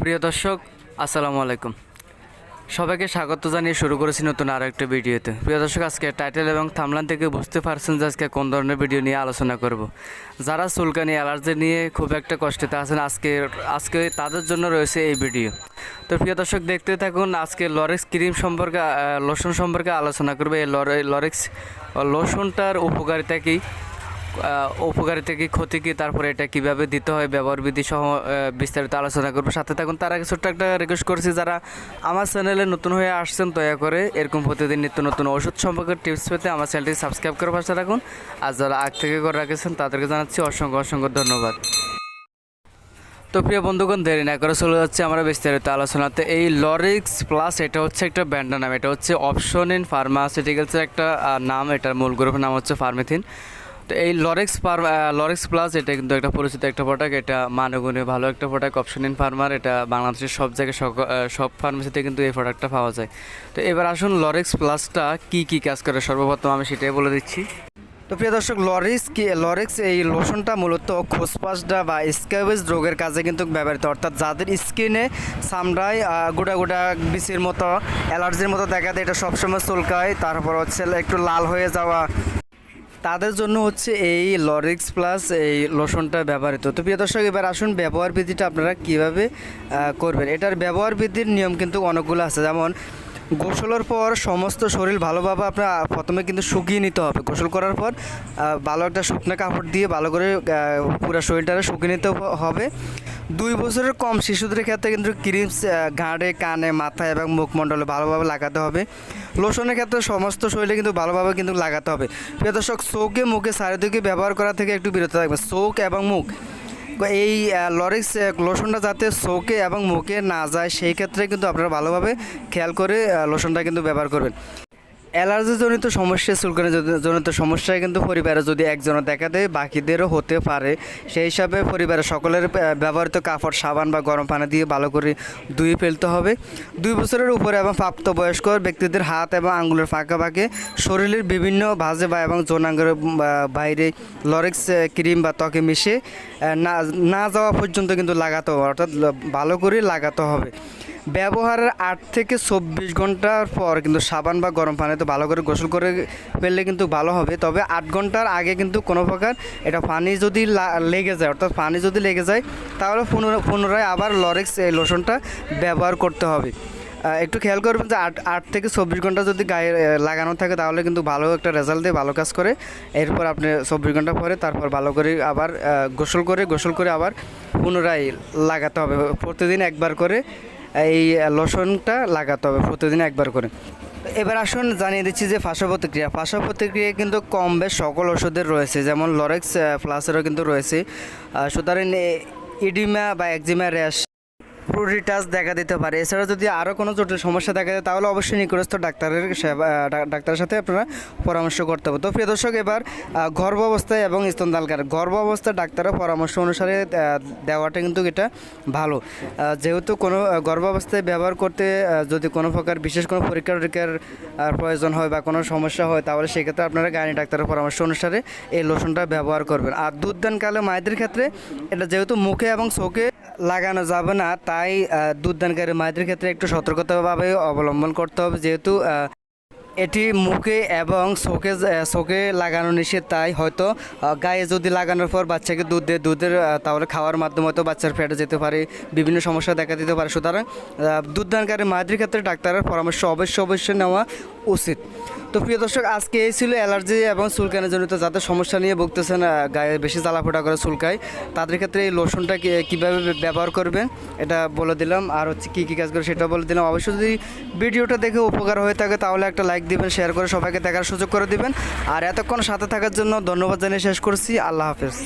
প্রিয় দর্শক, আসসালামু আলাইকুম। সবাইকে স্বাগত জানিয়ে শুরু করেছি নতুন আরও একটা ভিডিওতে। প্রিয় দর্শক, আজকে টাইটেল এবং থামলান থেকে বুঝতে পারছেন যে আজকে কোন ধরনের ভিডিও নিয়ে আলোচনা করব। যারা চুলকানি, অ্যালার্জি নিয়ে খুব একটা কষ্টেতে আছেন, আজকে আজকে তাদের জন্য রয়েছে এই ভিডিও। তো প্রিয় দর্শক, দেখতে থাকুন, আজকে লরেক্স ক্রিম সম্পর্কে লোশন সম্পর্কে আলোচনা করবে। এই লরে- লরেক্স লোশনটার উপকারিতা কী? উপকারিতা কি, ক্ষতি কি, তারপরে এটা কীভাবে দিতে হয়, ব্যবহার বিধি সহ বিস্তারিত আলোচনা করব। সাথে থাকুন, তার আগে ছোট্ট একটা রিকোয়েস্ট করছি, যারা আমার চ্যানেলে নতুন হয়ে আসছেন, দয়া করে এরকম প্রতিদিন নিত্য নতুন ওষুধ সম্পর্কে টিপস পেতে আমার চ্যানেলটি সাবস্ক্রাইব করে পাশে রাখুন আর যারা আগ থেকে করে রাখেছেন, তাদেরকে জানাচ্ছি অসংখ্য অসংখ্য ধন্যবাদ। তো প্রিয় বন্ধুগণ, দেরি না করে চলে যাচ্ছে আমরা বিস্তারিত আলোচনাতে। এই লরিক্স প্লাস এটা হচ্ছে একটা ব্র্যান্ডের নাম, এটা হচ্ছে অপশন ইন ফার্মাসিউটিক্যালসের একটা নাম, এটার মূল গ্রুপের নাম হচ্ছে ফার্মেথিন তো এই লরেক্স ফার্ম লরেক্স প্লাস এটা কিন্তু একটা পরিচিত একটা প্রোডাক্ট এটা মানগুণে ভালো একটা প্রোডাক্ট অপশন ইন ফার্মার এটা বাংলাদেশের সব জায়গায় সব ফার্মেসিতে কিন্তু এই প্রোডাক্টটা পাওয়া যায়। তো এবার আসুন লরেক্স প্লাসটা কি কি কাজ করে? সর্বপ্রথম আমি সেটাই বলে দিচ্ছি। তো প্রিয় দর্শক লরিক্স কি লরিক্স এই লোশনটা মূলত খোসপাসডা বা স্ক্যাবেজ রোগের কাজে কিন্তু ব্যবহৃত। অর্থাৎ যাদের স্কিনে আহ, গোটা গোটা বিচির মতো অ্যালার্জির মতো দেখা দেয় এটা সবসময় চুলকায় তারপর হচ্ছে একটু লাল হয়ে যাওয়া তাদের জন্য হচ্ছে এই লরিক্স প্লাস এই লোশনটা ব্যবহৃত। তো প্রিয় দর্শক, এবার আসুন ব্যবহার বিধিটা আপনারা কীভাবে করবেন। এটার ব্যবহার বিধির নিয়ম কিন্তু অনেকগুলো আছে। যেমন, গোসলের পর সমস্ত শরীর ভালোভাবে আপনার প্রথমে কিন্তু শুকিয়ে নিতে হবে। গোসল করার পর ভালো একটা শুকনো কাপড় দিয়ে ভালো করে পুরো শরীরটা শুকিয়ে নিতে হবে। দুই বছরের কম শিশুদের ক্ষেত্রে কিন্তু ক্রিমস ঘাড়ে, কানে, মাথায় এবং মুখমণ্ডলে ভালোভাবে লাগাতে হবে। লোশনের ক্ষেত্রে সমস্ত শরীরে কিন্তু ভালোভাবে কিন্তু লাগাতে হবে। প্রিয় দর্শক, চোখে, মুখে চারিদিকে ব্যবহার করা থেকে একটু বিরত থাকবে চোখ এবং মুখ। এই লরিক্স লোশনটা যাতে চোখে এবং মুখে না যায়, সেই ক্ষেত্রে কিন্তু আপনারা ভালোভাবে খেয়াল করে লোশনটা কিন্তু ব্যবহার করবেন। অ্যালার্জিজনিত সমস্যা চুলকানি জনিত সমস্যায় কিন্তু পরিবারে যদি একজনের দেখা দেয়, বাকিদেরও হতে পারে। সেই হিসাবে পরিবারের সকলের ব্যবহৃত কাপড়, সাবান বা গরম পানি দিয়ে ভালো করে ধুয়ে ফেলতে হবে। দুই বছরের উপরে এবং প্রাপ্তবয়স্ক ব্যক্তিদের হাত এবং আঙ্গুলের ফাঁকা ফাঁকে শরীরের বিভিন্ন ভাজে বা এবং যৌনাঙ্গের বাইরে লরেক্স ক্রিম বা ত্বকে মিশে না না যাওয়া পর্যন্ত কিন্তু লাগাতে হবে, অর্থাৎ ভালো করে লাগাতে হবে। ব্যবহারের আট থেকে চব্বিশ ঘণ্টার পর কিন্তু সাবান বা গরম পানিতে ভালো করে গোসল করে ফেললে কিন্তু ভালো হবে। তবে আট ঘণ্টার আগে কিন্তু কোনো প্রকার এটা পানি যদি লেগে যায়, অর্থাৎ পানি যদি লেগে যায়, তাহলে পুনরায় পুনরায় আবার লরেক্স এই লোশনটা ব্যবহার করতে হবে। একটু খেয়াল করবেন যে আট আট থেকে চব্বিশ ঘণ্টা যদি গায়ে লাগানো থাকে, তাহলে কিন্তু ভালো একটা রেজাল্ট দিয়ে ভালো কাজ করে। এরপর আপনি চব্বিশ ঘণ্টা পরে তারপর ভালো করে আবার গোসল করে গোসল করে আবার পুনরায় লাগাতে হবে। প্রতিদিন একবার করে এই লোশনটা লাগাতে হবে প্রতিদিন একবার করে। এবার আসুন জানিয়ে দিচ্ছি যে ফাঁসা প্রতিক্রিয়া ফাঁসা প্রতিক্রিয়া কিন্তু কম বেশ সকল ওষুধের রয়েছে, যেমন লরেক্স প্লাসেরও কিন্তু রয়েছে। সুতরাং ইডিমা বা একজিমা র্যাশ প্রুরিটাস দেখা দিতে পারে। এছাড়া যদি আরও কোনো জটিল সমস্যা দেখা যায় তাহলে অবশ্যই নিকটস্থ ডাক্তারের ডাক্তারের সাথে আপনারা পরামর্শ করতে হবে। তো প্রিয় দর্শক, এবার গর্ভ অবস্থায় এবং স্তনদালকার গর্ভ অবস্থায় ডাক্তারের পরামর্শ অনুসারে দেওয়াটা কিন্তু এটা ভালো। যেহেতু কোনো গর্ভ অবস্থায় ব্যবহার করতে যদি কোনো প্রকার বিশেষ কোনো পরীক্ষা টরীক্ষার প্রয়োজন হয় বা কোনো সমস্যা হয়, তাহলে সেক্ষেত্রে আপনারা গাইনি ডাক্তারের পরামর্শ অনুসারে এই লোশনটা ব্যবহার করবেন। আর দুধদানকালে মায়েদের ক্ষেত্রে, এটা যেহেতু মুখে এবং চোখে লাগানো যাবে না তাই দুধদানকারী মায়েদের ক্ষেত্রে একটু সতর্কতাভাবে অবলম্বন করতে হবে যেহেতু এটি মুখে এবং আহ, চোখে লাগানো নিষেধ তাই হয়তো গায়ে যদি লাগানোর পর বাচ্চাকে দুধ দেয় দুধের তাহলে খাওয়ার মাধ্যমে হয়তো বাচ্চার ফেটে যেতে পারে বিভিন্ন সমস্যা দেখা দিতে পারে। সুতরাং দুধদানকারী মায়েদের ক্ষেত্রে ডাক্তারের পরামর্শ অবশ্যই অবশ্যই নেওয়া উচিত। তো প্রিয় দর্শক, আজকে এই ছিল অ্যালার্জি এবং চুলকানি জনিত যাদের সমস্যা নিয়ে ভুগতেছেন গায়ে বেশি জ্বালাফোটা করে চুলকায়, তাদের ক্ষেত্রে এই লোশনটা কীভাবে ব্যবহার করবেন, এটা বলে দিলাম। আর হচ্ছে কী কী কাজ করে সেটা বলে দিলাম। অবশ্যই যদি ভিডিওটা দেখে উপকার হয়ে থাকে, তাহলে একটা লাইক দিবেন, শেয়ার করে সবাইকে দেখার সুযোগ করে দিবেন। আর এতক্ষণ সাথে থাকার জন্য ধন্যবাদ জানিয়ে শেষ করছি। আল্লাহ হাফেজ।